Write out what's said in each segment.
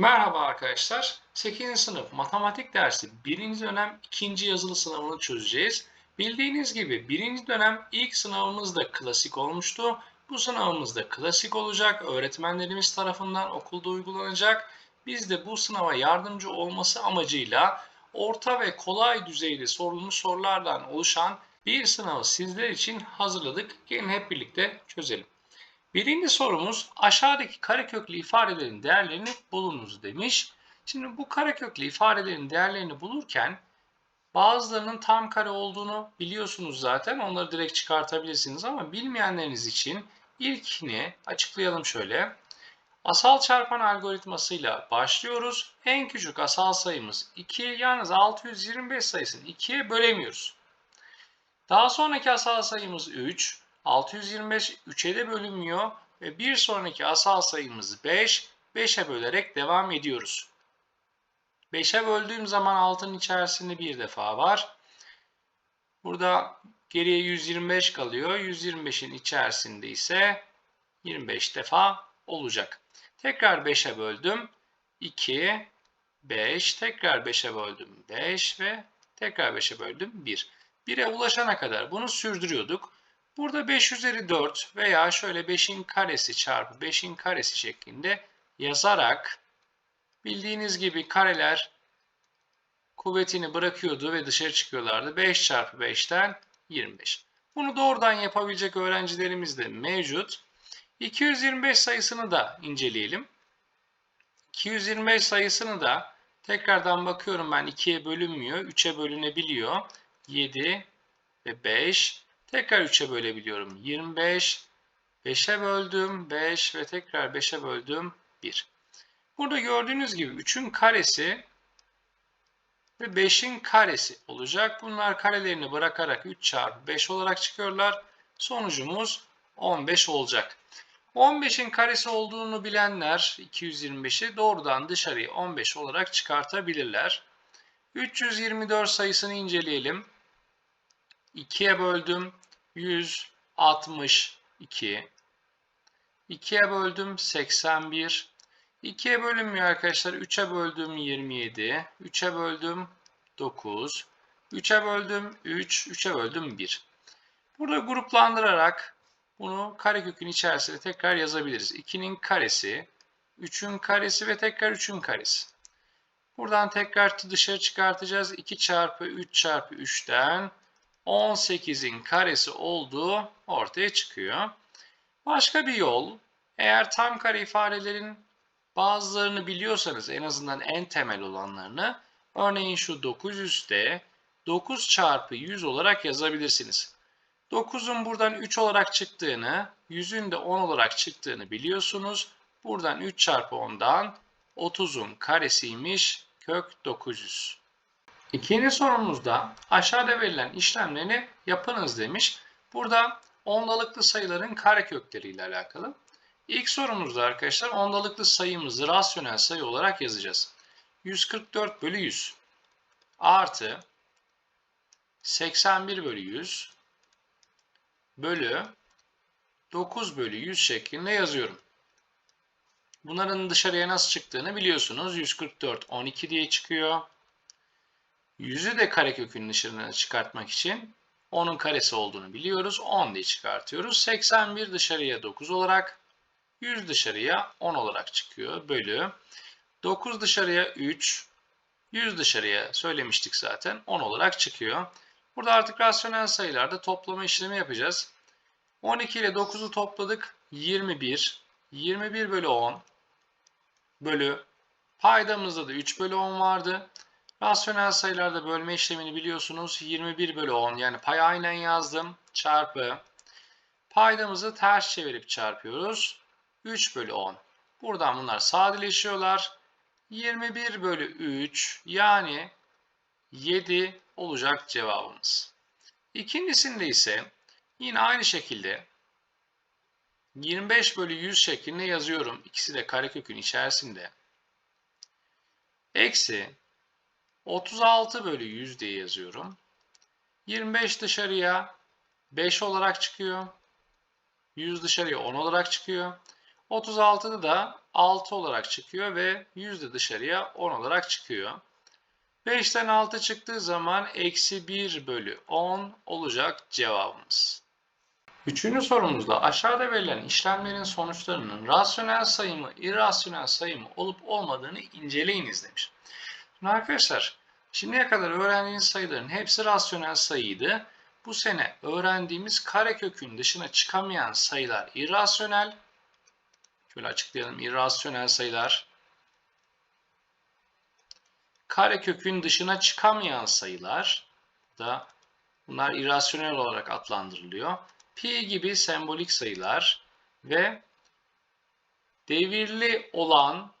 Merhaba arkadaşlar. 8. sınıf matematik dersi 1. dönem 2. yazılı sınavını çözeceğiz. Bildiğiniz gibi 1. dönem ilk sınavımız da klasik olmuştu. Bu sınavımız da klasik olacak. Öğretmenlerimiz tarafından okulda uygulanacak. Biz de bu sınava yardımcı olması amacıyla orta ve kolay düzeyde sorulmuş sorulardan oluşan bir sınavı sizler için hazırladık. Gelin hep birlikte çözelim. Birinci sorumuz aşağıdaki kareköklü ifadelerin değerlerini bulunuz demiş. Şimdi bu kareköklü ifadelerin değerlerini bulurken bazılarının tam kare olduğunu biliyorsunuz zaten. Onları direkt çıkartabilirsiniz ama bilmeyenleriniz için ilkini açıklayalım şöyle. Asal çarpan algoritmasıyla başlıyoruz. En küçük asal sayımız 2. Yalnız 625 sayısını 2'ye bölemiyoruz. Daha sonraki asal sayımız 3. 625 3'e de bölünmüyor ve bir sonraki asal sayımız 5. 5'e bölerek devam ediyoruz. 5'e böldüğüm zaman 6'nın içerisinde bir defa var. Burada geriye 125 kalıyor. 125'in içerisinde ise 25 defa olacak. Tekrar 5'e böldüm. 2, 5, tekrar 5'e böldüm 5 ve tekrar 5'e böldüm 1. 1'e ulaşana kadar bunu sürdürüyorduk. Burada 5 üzeri 4 veya şöyle 5'in karesi çarpı 5'in karesi şeklinde yazarak bildiğiniz gibi kareler kuvvetini bırakıyordu ve dışarı çıkıyorlardı. 5 çarpı 5'ten 25. Bunu doğrudan yapabilecek öğrencilerimiz de mevcut. 225 sayısını da inceleyelim. 225 sayısını da tekrardan bakıyorum ben 2'ye bölünmüyor. 3'e bölünebiliyor. 7 ve 5. Tekrar 3'e bölebiliyorum. 25. 5'e böldüm 5 ve tekrar 5'e böldüm 1. Burada gördüğünüz gibi 3'ün karesi ve 5'in karesi olacak. Bunlar karelerini bırakarak 3 çarpı 5 olarak çıkıyorlar. Sonucumuz 15 olacak. 15'in karesi olduğunu bilenler 225'i doğrudan dışarıya 15 olarak çıkartabilirler. 324 sayısını inceleyelim. 2'ye böldüm 162. 2'ye böldüm 81. 2'ye bölünmüyor arkadaşlar. 3'e böldüm 27. 3'e böldüm 9. 3'e böldüm 3. 3'e böldüm 1. Burada gruplandırarak bunu karekökün içerisine tekrar yazabiliriz. 2'nin karesi, 3'ün karesi ve tekrar 3'ün karesi. Buradan tekrar dışarı çıkartacağız. 2 çarpı 3 çarpı 3'ten 18'in karesi olduğu ortaya çıkıyor. Başka bir yol, eğer tam kare ifadelerin bazılarını biliyorsanız en azından en temel olanlarını, örneğin şu 900'de 9 çarpı 100 olarak yazabilirsiniz. 9'un buradan 3 olarak çıktığını, 100'ün de 10 olarak çıktığını biliyorsunuz. Buradan 3 çarpı 10'dan 30'un karesiymiş kök 900. İkinci sorumuzda aşağıda verilen işlemlerini yapınız demiş. Burada ondalıklı sayıların karekökleri ile alakalı. İlk sorumuzda arkadaşlar ondalıklı sayımızı rasyonel sayı olarak yazacağız. 144 bölü 100 artı 81 bölü 100 bölü 9 bölü 100 şeklinde yazıyorum. Bunların dışarıya nasıl çıktığını biliyorsunuz. 144 12 diye çıkıyor. 100'ü de karekökün dışarına çıkartmak için onun karesi olduğunu biliyoruz. 10 diye çıkartıyoruz. 81 dışarıya 9 olarak 100 dışarıya 10 olarak çıkıyor. Bölü 9 dışarıya 3 100 dışarıya söylemiştik zaten 10 olarak çıkıyor. Burada artık rasyonel sayılarda toplama işlemi yapacağız. 12 ile 9'u topladık. 21. 21 bölü 10 bölü paydamızda da 3 bölü 10 vardı. Rasyonel sayılarda bölme işlemini biliyorsunuz. 21 bölü 10 yani pay aynen yazdım. Çarpı paydamızı ters çevirip çarpıyoruz. 3 bölü 10. Buradan bunlar sadeleşiyorlar. 21 bölü 3 yani 7 olacak cevabımız. İkincisinde ise yine aynı şekilde 25 bölü 100 şeklinde yazıyorum. İkisi de karekökün içerisinde. Eksi 36 bölü 100 diye yazıyorum. 25 dışarıya 5 olarak çıkıyor. 100 dışarıya 10 olarak çıkıyor. 36'da da 6 olarak çıkıyor ve 100 de dışarıya 10 olarak çıkıyor. 5'ten 6 çıktığı zaman eksi 1 bölü 10 olacak cevabımız. Üçüncü sorumuzda aşağıda verilen işlemlerin sonuçlarının rasyonel sayı mı, irrasyonel sayı mı olup olmadığını inceleyiniz demiş. Şimdi arkadaşlar şimdiye kadar öğrendiğiniz sayıların hepsi rasyonel sayıydı. Bu sene öğrendiğimiz karekökün dışına çıkamayan sayılar irrasyonel. Şöyle açıklayalım. irrasyonel sayılar. Karekökün dışına çıkamayan sayılar da bunlar irrasyonel olarak adlandırılıyor. Pi gibi sembolik sayılar ve devirli olan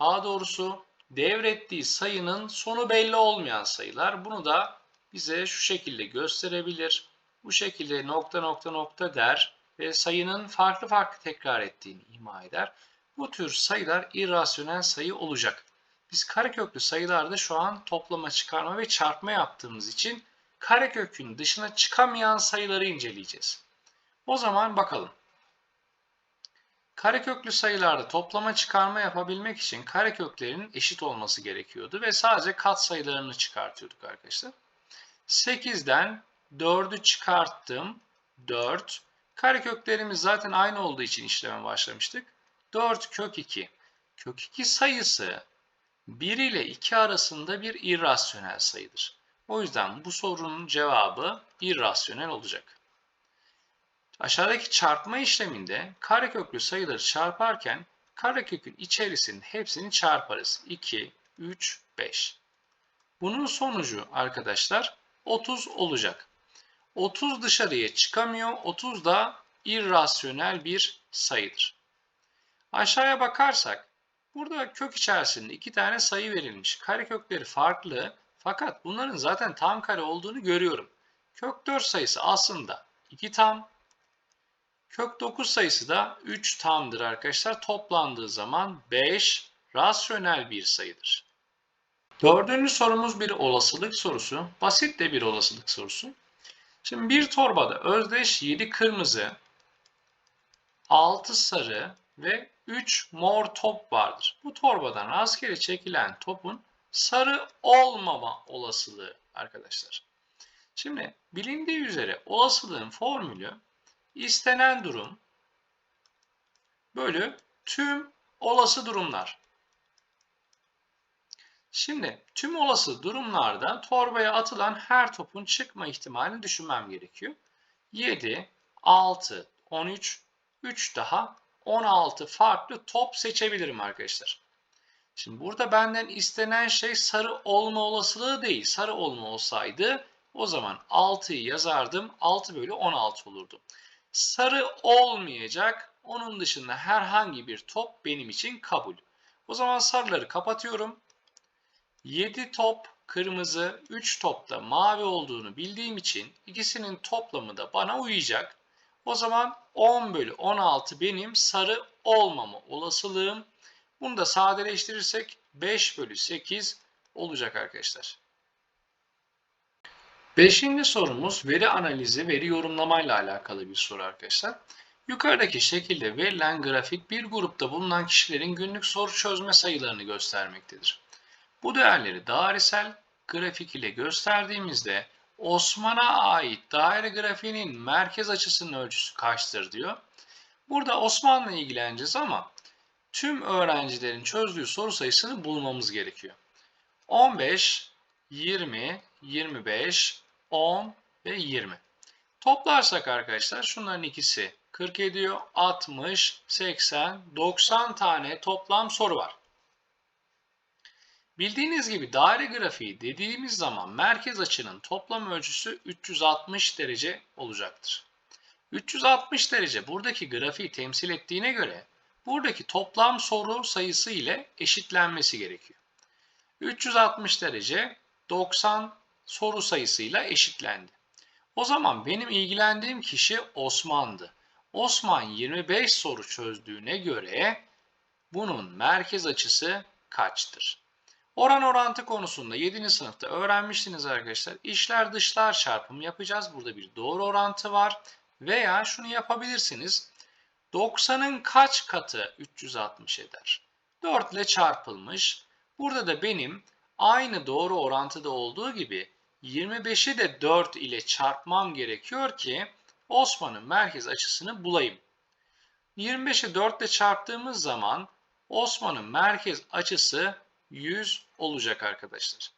daha doğrusu devrettiği sayının sonu belli olmayan sayılar. Bunu da bize şu şekilde gösterebilir. Bu şekilde nokta nokta nokta der ve sayının farklı farklı tekrar ettiğini ima eder. Bu tür sayılar irrasyonel sayı olacak. Biz kareköklü sayılarda şu an toplama, çıkarma ve çarpma yaptığımız için karekökün dışına çıkamayan sayıları inceleyeceğiz. O zaman bakalım. Kareköklü sayılarda toplama çıkarma yapabilmek için kareköklerin eşit olması gerekiyordu ve sadece kat sayılarını çıkartıyorduk arkadaşlar. 8'den 4'ü çıkarttım. 4. Kareköklerimiz zaten aynı olduğu için işleme başlamıştık. 4 kök 2. Kök 2 sayısı 1 ile 2 arasında bir irrasyonel sayıdır. O yüzden bu sorunun cevabı irrasyonel olacak. Aşağıdaki çarpma işleminde kareköklü sayıları çarparken karekökün içerisinin hepsini çarparız. 2, 3, 5. Bunun sonucu arkadaşlar 30 olacak. 30 dışarıya çıkamıyor. 30 da irrasyonel bir sayıdır. Aşağıya bakarsak burada kök içerisinde iki tane sayı verilmiş. Karekökleri farklı fakat bunların zaten tam kare olduğunu görüyorum. Kök 4 sayısı aslında 2 tam. Kök 9 sayısı da 3 tamdır arkadaşlar. Toplandığı zaman 5 rasyonel bir sayıdır. Dördüncü sorumuz bir olasılık sorusu. Basit de bir olasılık sorusu. Şimdi bir torbada özdeş 7 kırmızı, 6 sarı ve 3 mor top vardır. Bu torbadan rastgele çekilen topun sarı olmama olasılığı arkadaşlar. Şimdi bilindiği üzere olasılığın formülü istenen durum bölü tüm olası durumlar. Şimdi tüm olası durumlarda torbaya atılan her topun çıkma ihtimalini düşünmem gerekiyor. 7, 6, 13, 3 daha 16 farklı top seçebilirim arkadaşlar. Şimdi burada benden istenen şey sarı olma olasılığı değil. Sarı olma olsaydı o zaman 6'yı yazardım. 6 bölü 16 olurdu. Sarı olmayacak. Onun dışında herhangi bir top benim için kabul. O zaman sarıları kapatıyorum. 7 top kırmızı, 3 top da mavi olduğunu bildiğim için ikisinin toplamı da bana uyacak. O zaman 10 bölü 16 benim sarı olmama olasılığım. Bunu da sadeleştirirsek 5 bölü 8 olacak arkadaşlar. Beşinci sorumuz veri analizi, veri yorumlamayla alakalı bir soru arkadaşlar. Yukarıdaki şekilde verilen grafik bir grupta bulunan kişilerin günlük soru çözme sayılarını göstermektedir. Bu değerleri dairesel grafik ile gösterdiğimizde Osman'a ait daire grafiğinin merkez açısının ölçüsü kaçtır diyor. Burada Osman'la ilgileneceğiz ama tüm öğrencilerin çözdüğü soru sayısını bulmamız gerekiyor. 15, 20, 25, 10 ve 20. Toplarsak arkadaşlar şunların ikisi 40 ediyor. 60, 80, 90 tane toplam soru var. Bildiğiniz gibi daire grafiği dediğimiz zaman merkez açının toplam ölçüsü 360 derece olacaktır. 360 derece buradaki grafiği temsil ettiğine göre buradaki toplam soru sayısı ile eşitlenmesi gerekiyor. 360 derece 90 soru sayısıyla eşitlendi. O zaman benim ilgilendiğim kişi Osman'dı. Osman 25 soru çözdüğüne göre bunun merkez açısı kaçtır? Oran orantı konusunda 7. sınıfta öğrenmiştiniz arkadaşlar. İşler dışlar çarpımı yapacağız. Burada bir doğru orantı var. Veya şunu yapabilirsiniz. 90'ın kaç katı 360 eder? 4 ile çarpılmış. Burada da benim aynı doğru orantıda olduğu gibi 25'i de 4 ile çarpmam gerekiyor ki Osman'ın merkez açısını bulayım. 25'i 4 ile çarptığımız zaman Osman'ın merkez açısı 100 olacak arkadaşlar.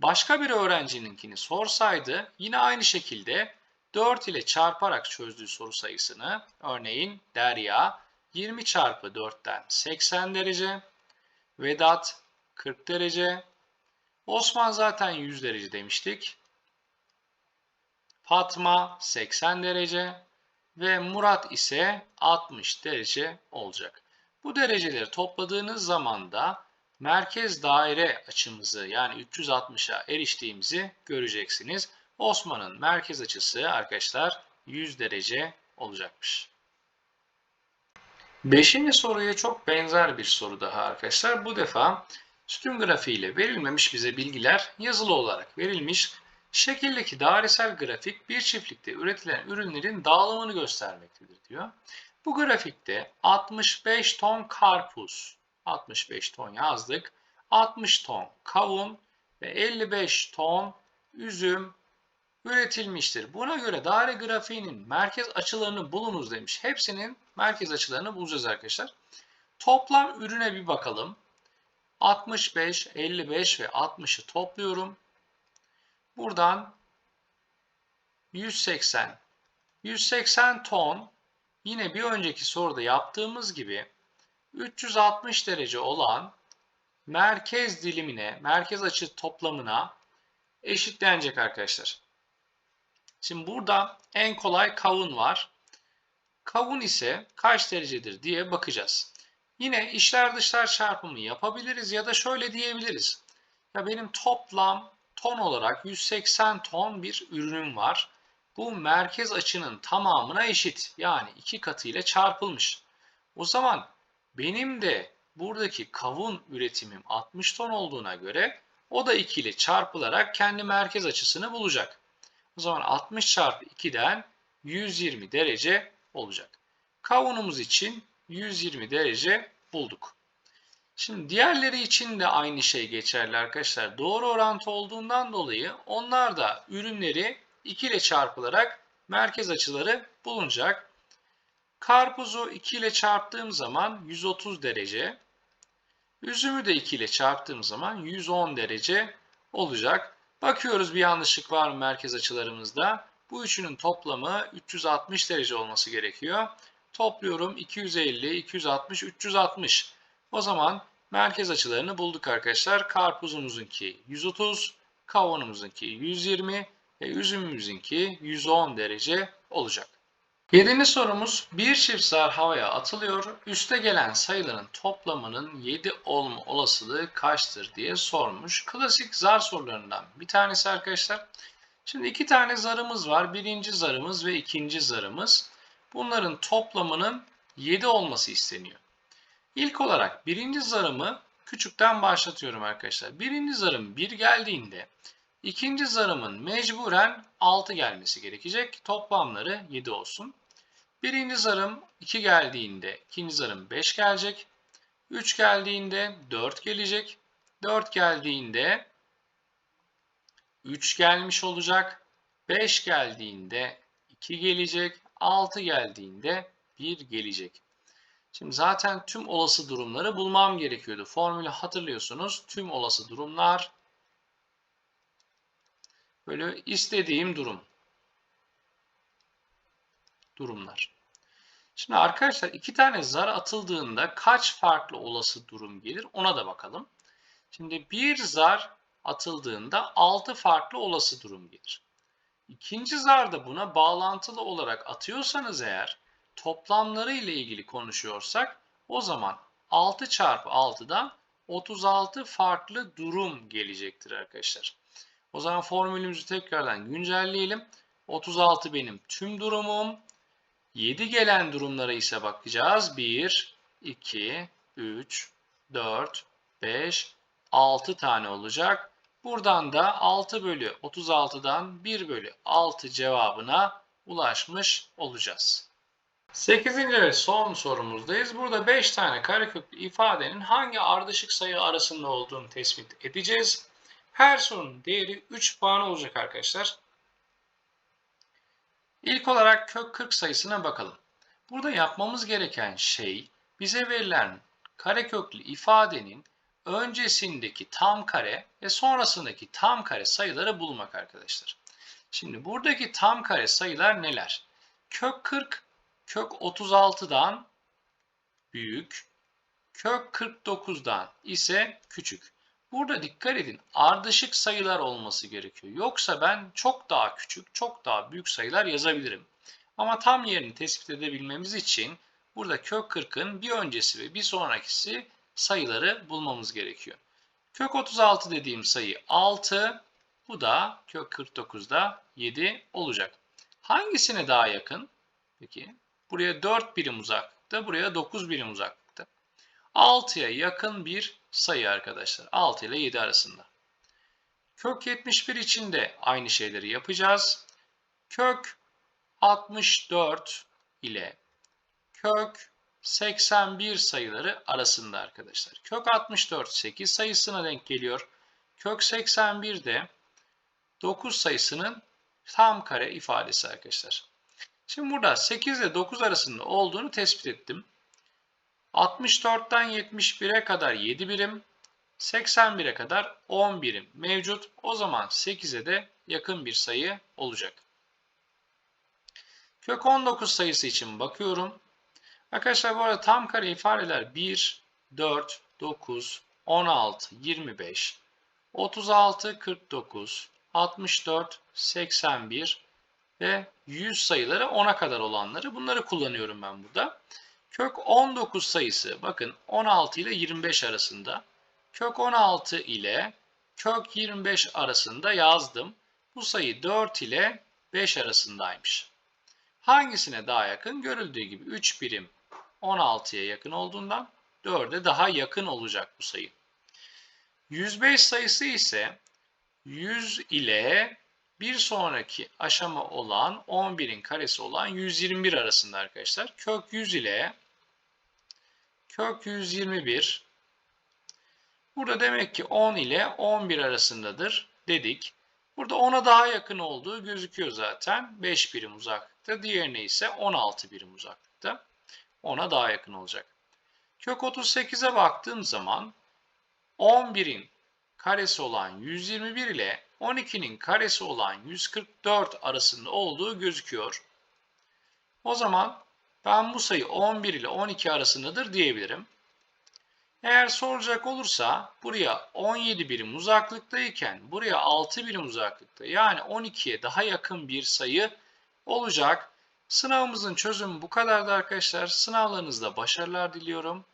Başka bir öğrencininkini sorsaydı yine aynı şekilde 4 ile çarparak çözdüğü soru sayısını örneğin Derya 20 çarpı 4'ten 80 derece, Vedat 40 derece, Osman zaten 100 derece demiştik. Fatma 80 derece ve Murat ise 60 derece olacak. Bu dereceleri topladığınız zaman da merkez daire açımızı yani 360'a eriştiğimizi göreceksiniz. Osman'ın merkez açısı arkadaşlar 100 derece olacakmış. Beşinci soruya çok benzer bir soru daha arkadaşlar. Bu defa sütun grafiğiyle verilmemiş bize bilgiler yazılı olarak verilmiş. Şekildeki dairesel grafik bir çiftlikte üretilen ürünlerin dağılımını göstermektedir diyor. Bu grafikte 65 ton karpuz, 65 ton yazdık, 60 ton kavun ve 55 ton üzüm üretilmiştir. Buna göre daire grafiğinin merkez açılarını bulunuz demiş. Hepsinin merkez açılarını bulacağız arkadaşlar. Toplam ürüne bir bakalım. 65, 55 ve 60'ı topluyorum. Buradan 180. 180 ton yine bir önceki soruda yaptığımız gibi 360 derece olan merkez dilimine, merkez açı toplamına eşitlenecek arkadaşlar. Şimdi burada en kolay kavun var. Kavun ise kaç derecedir diye bakacağız. Yine işler dışlar çarpımı yapabiliriz ya da şöyle diyebiliriz. Ya benim toplam ton olarak 180 ton bir ürünüm var. Bu merkez açının tamamına eşit. Yani iki katı ile çarpılmış. O zaman benim de buradaki kavun üretimim 60 ton olduğuna göre o da 2 ile çarpılarak kendi merkez açısını bulacak. O zaman 60 çarpı 2'den 120 derece olacak. Kavunumuz için 120 derece bulduk. Şimdi diğerleri için de aynı şey geçerli arkadaşlar. Doğru orantı olduğundan dolayı onlar da ürünleri 2 ile çarpılarak merkez açıları bulunacak. Karpuzu 2 ile çarptığım zaman 130 derece. Üzümü de 2 ile çarptığım zaman 110 derece olacak. Bakıyoruz bir yanlışlık var mı merkez açılarımızda. Bu üçünün toplamı 360 derece olması gerekiyor. Topluyorum 250, 260, 360. O zaman merkez açılarını bulduk arkadaşlar. Karpuzumuzunki 130, kavunumuzunki 120 ve üzümümüzünki 110 derece olacak. Yedinci sorumuz bir çift zar havaya atılıyor. Üste gelen sayıların toplamının 7 olma olasılığı kaçtır diye sormuş. Klasik zar sorularından bir tanesi arkadaşlar. Şimdi iki tane zarımız var. Birinci zarımız ve ikinci zarımız. Bunların toplamının 7 olması isteniyor. İlk olarak birinci zarımı küçükten başlatıyorum arkadaşlar. Birinci zarım 1 geldiğinde ikinci zarımın mecburen 6 gelmesi gerekecek. Toplamları 7 olsun. Birinci zarım 2 geldiğinde ikinci zarım 5 gelecek. 3 geldiğinde 4 gelecek. 4 geldiğinde 3 gelmiş olacak. 5 geldiğinde 2 gelecek. 6 geldiğinde 1 gelecek. Şimdi zaten tüm olası durumları bulmam gerekiyordu. Formülü hatırlıyorsunuz. Tüm olası durumlar böyle istediğim durum. Durumlar. Şimdi arkadaşlar iki tane zar atıldığında kaç farklı olası durum gelir ona da bakalım. Şimdi bir zar atıldığında 6 farklı olası durum gelir. İkinci zarda buna bağlantılı olarak atıyorsanız eğer toplamları ile ilgili konuşuyorsak o zaman 6 çarpı 6'dan 36 farklı durum gelecektir arkadaşlar. O zaman formülümüzü tekrardan güncelleyelim. 36 benim tüm durumum. 7 gelen durumlara ise bakacağız. 1, 2, 3, 4, 5, 6 tane olacak. Buradan da 6 bölü 36'dan 1 bölü 6 cevabına ulaşmış olacağız. 8. ve son sorumuzdayız. Burada 5 tane kareköklü ifadenin hangi ardışık sayı arasında olduğunu tespit edeceğiz. Her sorunun değeri 3 puan olacak arkadaşlar. İlk olarak kök 40 sayısına bakalım. Burada yapmamız gereken şey bize verilen kareköklü ifadenin öncesindeki tam kare ve sonrasındaki tam kare sayıları bulmak arkadaşlar. Şimdi buradaki tam kare sayılar neler? Kök 40 kök 36'dan büyük, kök 49'dan ise küçük. Burada dikkat edin ardışık sayılar olması gerekiyor. Yoksa ben çok daha küçük, çok daha büyük sayılar yazabilirim. Ama tam yerini tespit edebilmemiz için burada kök 40'ın bir öncesi ve bir sonrakisi sayıları bulmamız gerekiyor. Kök 36 dediğim sayı 6, bu da kök 49'da 7 olacak. Hangisine daha yakın? Peki buraya 4 birim uzaklıkta, buraya 9 birim uzaklıkta. 6'ya yakın bir sayı arkadaşlar. 6 ile 7 arasında. Kök 71 için de aynı şeyleri yapacağız. Kök 64 ile kök 81 sayıları arasında arkadaşlar. Kök 64 8 sayısına denk geliyor. Kök 81 de 9 sayısının tam kare ifadesi arkadaşlar. Şimdi burada 8 ile 9 arasında olduğunu tespit ettim. 64'ten 71'e kadar 7 birim, 81'e kadar 10 birim mevcut. O zaman 8'e de yakın bir sayı olacak. Kök 19 sayısı için bakıyorum. Arkadaşlar bu arada tam kare ifadeler 1, 4, 9, 16, 25, 36, 49, 64, 81 ve 100 sayıları 10'a kadar olanları bunları kullanıyorum ben burada. Kök 19 sayısı bakın 16 ile 25 arasında. Kök 16 ile kök 25 arasında yazdım. Bu sayı 4 ile 5 arasındaymış. Hangisine daha yakın? Görüldüğü gibi 3 birim 16'ya yakın olduğundan 4'e daha yakın olacak bu sayı. 105 sayısı ise 100 ile bir sonraki aşama olan 11'in karesi olan 121 arasında arkadaşlar. Kök 100 ile kök 121 burada demek ki 10 ile 11 arasındadır dedik. Burada 10'a daha yakın olduğu gözüküyor zaten. 5 birim uzaklıkta. Diğerine ise 16 birim uzaklıkta. 10'a daha yakın olacak. Kök 38'e baktığım zaman 11'in karesi olan 121 ile 12'nin karesi olan 144 arasında olduğu gözüküyor. O zaman ben bu sayı 11 ile 12 arasındadır diyebilirim. Eğer soracak olursa buraya 17 birim uzaklıktayken buraya 6 birim uzaklıkta yani 12'ye daha yakın bir sayı olacak. Sınavımızın çözümü bu kadardı arkadaşlar. Sınavlarınızda başarılar diliyorum.